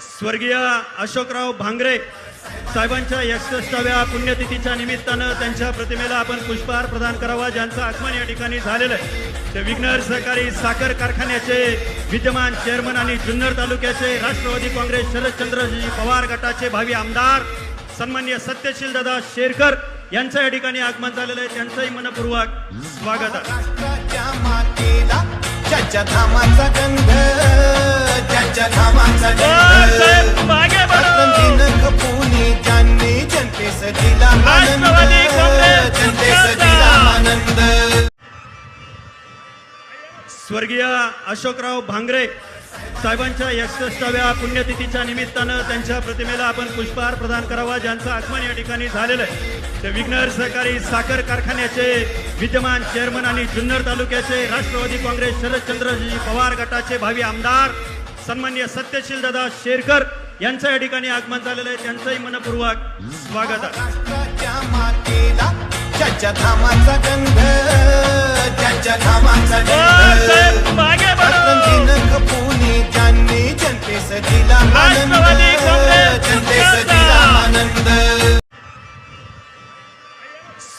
स्वर्गीय अशोकराव भांगरे साहेबांच्या एकसष्टाव्या पुण्यतिथीच्या निमित्तानं त्यांच्या प्रतिमेला आपण पुष्पहार प्रदान करावा ज्यांचं आगमन या ठिकाणी झालेलं आहे. ते विघ्नर सहकारी साखर कारखान्याचे विद्यमान चेअरमन आणि जुन्नर तालुक्याचे राष्ट्रवादी काँग्रेस शरदचंद्रजी पवार गटाचे भावी आमदार सन्मान्य सत्यशील दादा शेरकर यांचं या ठिकाणी आगमन झालेलं आहे. त्यांचंही मनपूर्वक स्वागत आहे. स्वर्गीय अशोकराव भांगरे साहेबांच्या एकसष्टाव्या पुण्यतिथीच्या निमित्तानं त्यांच्या प्रतिमेला आपण पुष्पहार प्रदान करावा ज्यांचं आगमन या ठिकाणी झालेलं आहे. ते विघ्नर सहकारी साखर कारखान्याचे विद्यमान चेअरमन आणि जुन्नर तालुक्याचे राष्ट्रवादी काँग्रेस शरदचंद्रजी पवार गटाचे भावी आमदार सन्मान्य सत्यशील दादा शेरकर यांचं या ठिकाणी आगमन झालेलं आहे. त्यांचंही मनपूर्वक स्वागत आहे.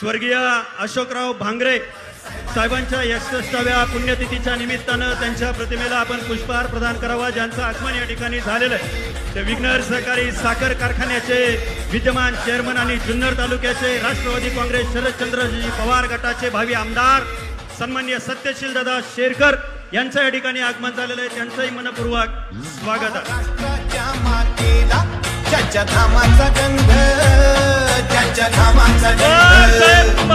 स्वर्गीय अशोकराव भांगरे साहेबांच्या एकसष्टाव्या पुण्यतिथीच्या निमित्तानं त्यांच्या प्रतिमेला आपण पुष्पहार प्रदान करावा ज्यांचं आगमन या ठिकाणी झालेलं आहे. ते विघ्नर सहकारी साखर कारखान्याचे विद्यमान चेअरमन आणि जुन्नर तालुक्याचे राष्ट्रवादी काँग्रेस शरदचंद्रजी पवार गटाचे भावी आमदार सन्मान्य सत्यशील दादा शेरकर यांचं या ठिकाणी आगमन झालेलं आहे. त्यांचंही मनपूर्वक स्वागत आहे. राष्ट्राच्या मातेला धामाचा गंध ज्याच्या धामाचा गंध.